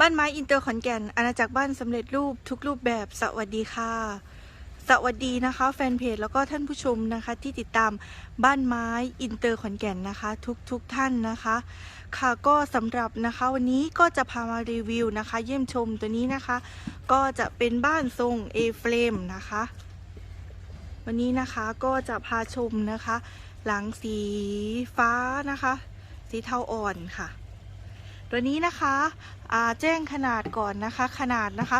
บ้านไม้อินเตอร์ขอนแก่น อาณาจักรบ้านสำเร็จรูปทุกรูปแบบสวัสดีค่ะ สวัสดีนะคะ แฟนเพจแล้วก็ท่านผู้ชมนะคะ ที่ติดตามบ้านไม้อินเตอร์ขอนแก่นนะคะ ทุกทุกท่านนะคะ ค่ะก็สำหรับนะคะวันนี้ก็จะพามารีวิวนะคะ เยี่ยมชมตัวนี้นะคะ ก็จะเป็นบ้านทรง A frame นะคะ วันนี้นะคะก็จะพาชมนะคะ หลังสีฟ้านะคะ สีเทาอ่อนค่ะ ตัวนี้นะคะแจ้งขนาดก่อนนะคะ ขนาดนะคะ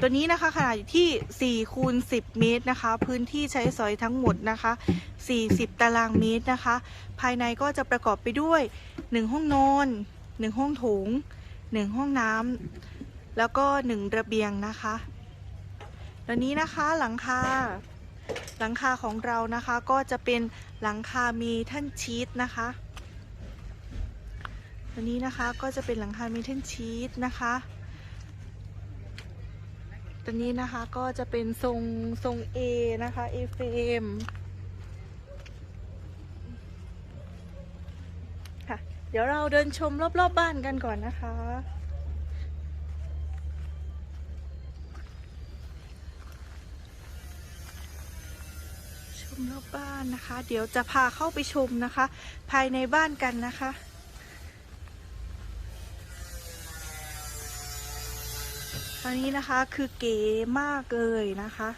ตัวนี้นะคะขนาดอยู่ที่4คูณ10 เมตรนะคะ พื้นที่ใช้สอยทั้งหมดนะคะ 40 ตารางเมตรนะคะ ภายในก็จะประกอบไปด้วย 1 ห้องนอน 1 ห้องโถง 1 ห้องน้ำแล้วก็ 1 ระเบียงนะคะตัวนี้นะคะหลังคาหลังคาของเรานะคะก็จะเป็นหลังคามีท่านชีตนะคะ ตัวนี้นะคะก็จะเป็นหลังคาเมทัลชีตนะคะตัวนี้นะคะก็จะเป็นทรงทรง A นะคะ A frame ค่ะ เดี๋ยวเราเดินชมรอบๆบบ้านกันก่อนนะคะ ชมรอบบ้านนะคะ เดี๋ยวจะพาเข้าไปชมนะคะ ภายในบ้านกันนะคะ ตอนนี้นะคะคือเก๋มากเลยนะคะ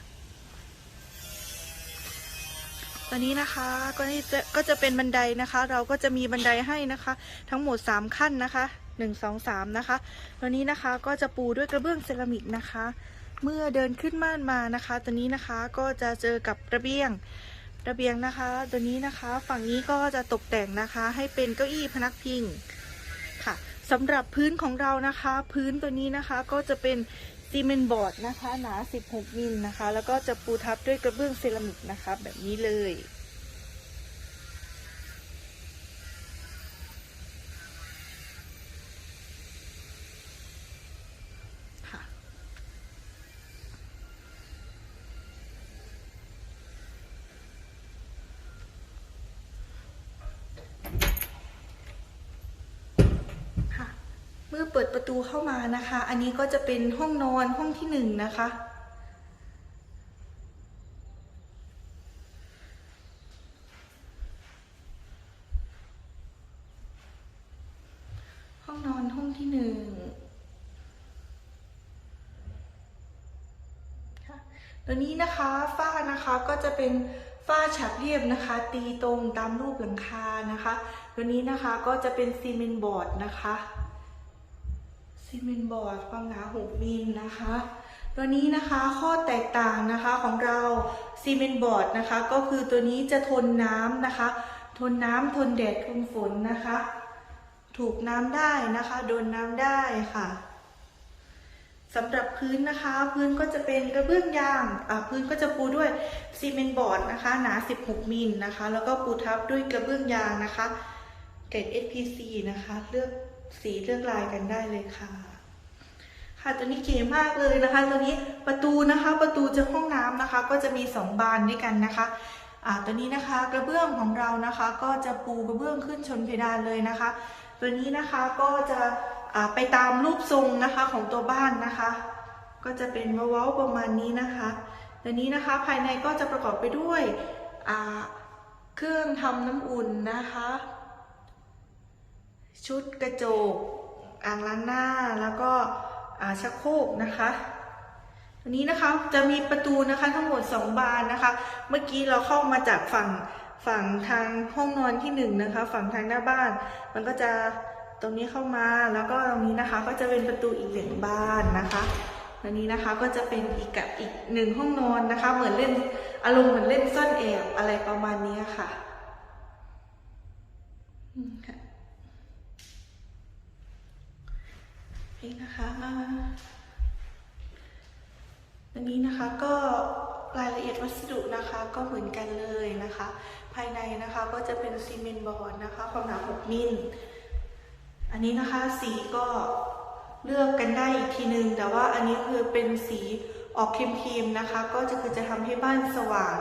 ตอนนี้นะคะก็นี่จะก็จะเป็นบันไดนะคะ เราก็จะมีบันไดให้นะคะ ทั้งหมด 3 ขั้นนะคะ1 2 3นะคะตอนนี้นะคะก็จะปูด้วยกระเบื้องเซรามิกนะคะ เมื่อเดินขึ้นม่านมานะคะ ตัวนี้นะคะก็จะเจอกับระเบียงระเบียงนะคะ ตัวนี้นะคะฝั่งนี้ก็จะตกแต่งนะคะ ให้เป็นเก้าอี้พนักพิงค่ะ สำหรับพื้นของเรานะคะ พื้นตัวนี้นะคะก็จะเป็นซีเมนต์บอร์ดนะคะ หนา 16 มิลนะคะ แล้วก็จะปูทับด้วยกระเบื้องเซรามิกนะคะ แบบนี้เลย มื่อเปิดประตูเข้ามานะคะ อันนี้ก็จะเป็นห้องนอนห้องที่หนึ่งนะคะ ห้องนอนห้องที่หนึ่งตัวนี้นะคะฝ้านะคะก็จะเป็นฝ้าฉาบเรียบนะคะ ตีตรงตามรูปหลังคานะคะ ตัวนี้นะคะก็จะเป็นซีเมนต์บอร์ดนะคะ ซีเมนบอร์ดความหนา6มิลนะคะ ตัวนี้นะคะข้อแตกต่างนะคะของเราซีเมนบอร์ดนะคะ ก็คือตัวนี้จะทนน้ำนะคะ ทนน้ำทนแดดทนฝนนะคะ ถูกน้ำได้นะคะโดนน้ำได้ค่ะสำหรับพื้นนะคะ พื้นก็จะเป็นกระเบื้องยางอ่าพื้นก็จะปูด้วยซีเมนบอร์ดนะคะ หนา 16 มิลนะคะ แล้วก็ปูทับด้วยกระเบื้องยางนะคะเกรด SPC นะคะ เลือก สีเลือกลายกันได้เลยค่ะ ค่ะตัวนี้เก๋มากเลยนะคะ ตัวนี้ประตูนะคะประตูจะห้องน้ำนะคะ ก็จะมี 2 บานด้วยกันนะคะอ่าตัวนี้นะคะกระเบื้องของเรานะคะ ก็จะปูกระเบื้องขึ้นชนเพดานเลยนะคะ ตัวนี้นะคะก็จะอ่าไปตามรูปทรงนะคะของตัวบ้านนะคะ ก็จะเป็นเว้าๆประมาณนี้นะคะตัวนี้นะคะภายในก็จะประกอบไปด้วยอ่าเครื่องทำน้ำอุ่นนะคะ ชุดกระจกอ่างล้างหน้าแล้วก็ชักโครกนะคะอันนี้นะคะจะมีประตูนะคะทั้งหมด 2 บานนะคะ เมื่อกี้เราเข้ามาจากฝั่งฝั่งทางห้องนอนที่1นงนะคะ ฝั่งทางหน้าบ้าน มันก็จะตรงนี้เข้ามาแล้วก็ตรงนี้นะคะก็จะเป็นประตูอีกหนึ่งบานนะคะอันนี้นะคะก็จะเป็นอีกกับอีกหนึ่งห้องนอนนะคะ เหมือนเล่นอารมณ์เหมือนเล่นซ่อนแอบอะไรประมาณนี้ค่ะ นี่นะคะอันนี้นะคะก็รายละเอียดวัสดุนะคะก็เหมือนกันเลยนะคะ ภายในนะคะก็จะเป็นซีเมนต์บอร์ดนะคะ ความหนา 6 มิล อันนี้นะคะสีก็เลือกกันได้อีกทีนึง แต่ว่าอันนี้คือเป็นสีออกครีมๆนะคะ ก็จะคือจะทำให้บ้านสว่าง